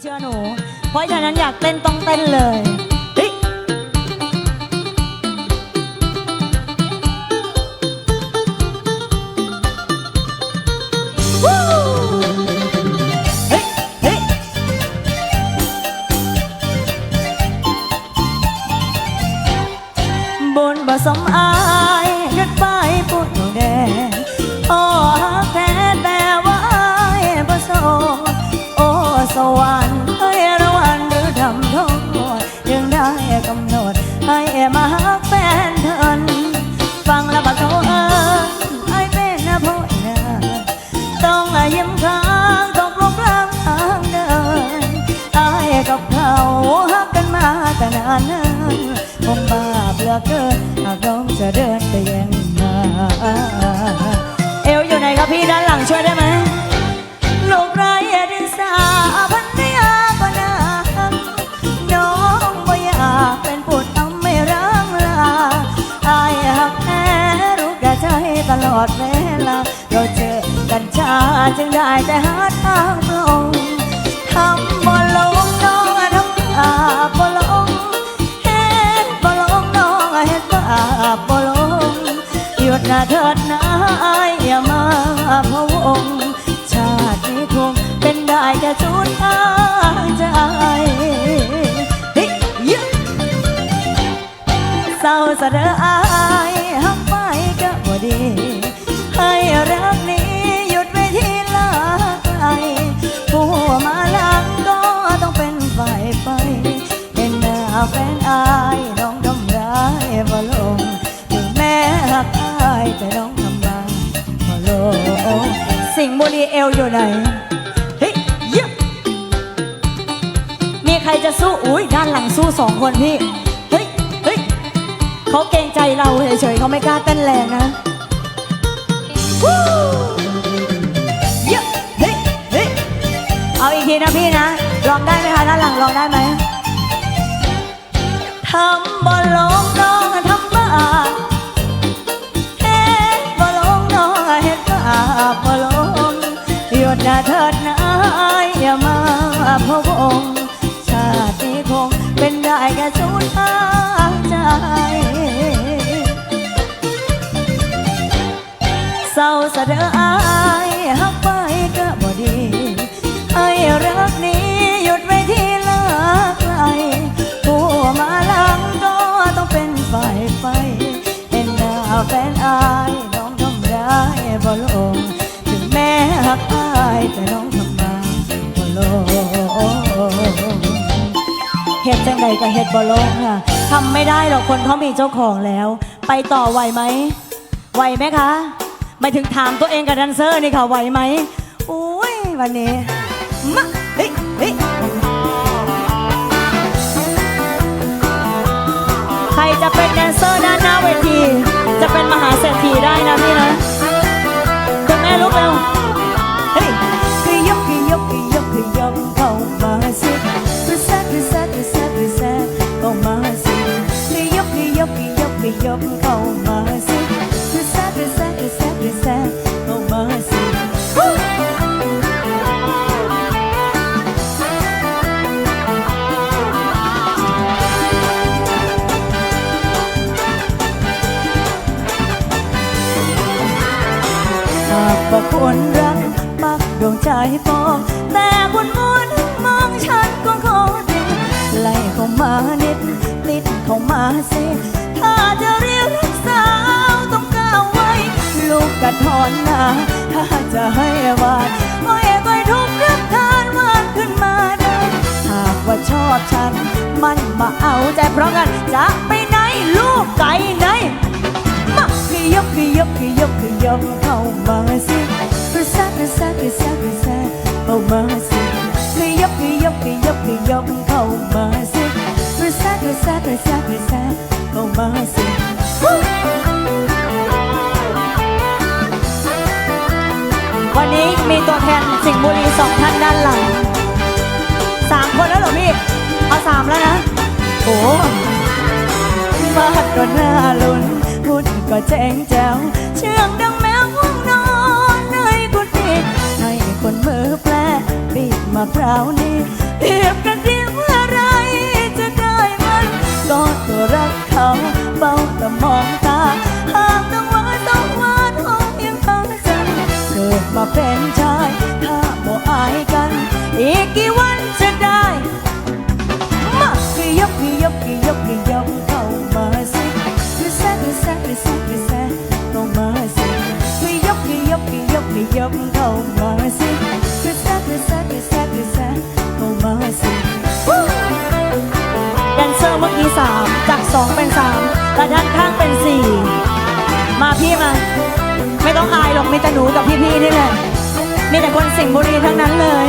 เชื่อหนู เพราะฉะนั้นอยากเต้นต้องเต้นเลย กำหนดให้มาฮักแฟนเถินฟังแล้วบ่โทเอิญไอ้เป็นนะพ่อนินต้องยิ้มค้างตกลงกลางทางเดินไอ้กับเขาฮักกันมาแต่นานนินคงบาปเหลือเกินหากน้องจะเดินไปยังมาเอวอยู่ไหนครับพี่ด้านหลังช่วยได้ไหม อดเวลา เราเจอกันช้าจึงได้แต่หาทางตรงทำบ่ลงน้องทำอาบ่ลงเฮ็ดบ่ลงน้องเฮ็ดบาปบ่ลงหยุดนะเถิดนะอายอย่ามาพะวงชาตินี้คงเป็นได้แค่ชุดทางใจเฮ้ยยะเศร้าสะเดอ ลอยู่ไหน เฮ้ยเยมีใครจะสู้ อุ้ยด้านหลังสู้สองคนพี่ เฮ้ย เฮ้ยเขาเกรงใจเราเฉยๆเขาไม่กล้าเต้นแรงนะเยอะเฮ้ยเฮ้ยเอาอีกทีนะพี่นะ ลองได้ไหมคะด้านหลังลองได้ไหมทำบ่ลลงน้องทำบ้าเฮ็ดบ่ลลงน้องเฮ็ดบ้าบ่ล หยุดนะเถิดนายอย่ามาพะวงชาตินี้คงเป็นได้แค่สูญทายใจเศร้าสะเดออาย หักอายแต่น้องทำมาบ่ลงเฮ็ดจังใดก็เฮ็ดบ่ลงค่ะทำไม่ได้หรอกคนเขามีเจ้าของแล้ว ไปต่อไหวไหมไหวไหมคะหมายถึงถามตัวเองกับแดนเซอร์นี่ค่ะไหวไหมอุ้ยวันนี้มาเฮ้ยเฮ้ยใครจะเป็นแดนเซอร์ด้านหน้าเวที จะเป็นมหาเศรษฐีได้นะพี่นะคุณแม่ลุกเร็ว ว่าคนรัก มักดวงใจฟองแต่คุณมัวนมองฉันก็ขอดีไล่เข้ามานิดติดเข้ามาสิถ้าจะเรียกรักสาวต้องก้าวไว้ ลูกกระทอนหนาถ้าจะให้วาดโอ้ยก้ทุกรักทานวาดขึ้นมาได้หากว่าชอบฉัน มันมาเอาใจเพราะงั้นจะไปไหนลูกไก่ไหน ยบขยบขยบขยบเข้ามาสิกระแซะกระแซะกระแซะกระแซะเข้ามาสิขยบขยบขยบขยบเข้ามาสิกระแซะกระแซะกระแซะกระแซะเข้ามาสิวันนี้มีตัวแทนสิงห์บุรีสองท่านด้านหลังสามคนแล้วเหรอพี่ เอาสามแล้วนะ โอ้มาดก็น่าลุ้นหุ่น ก็แจ้งแจ้วเชื่องดังแมวง่วงนอนในกุฏิให้คนมือแปลปีกมาคราวนี้เทียบกันที่เมื่อไรจะได้มันก็ตัวรักเขาเบาแต่มองตาหาก แดนเซอร์เมื่อกี้สามจากสองเป็นสามและด้านข้างเป็นสี่มาพี่มา ไม่ต้องอายหรอกมีแต่หนูกับพี่ๆนี่แหละมีแต่คนสิงห์บุรีทั้งนั้นเลย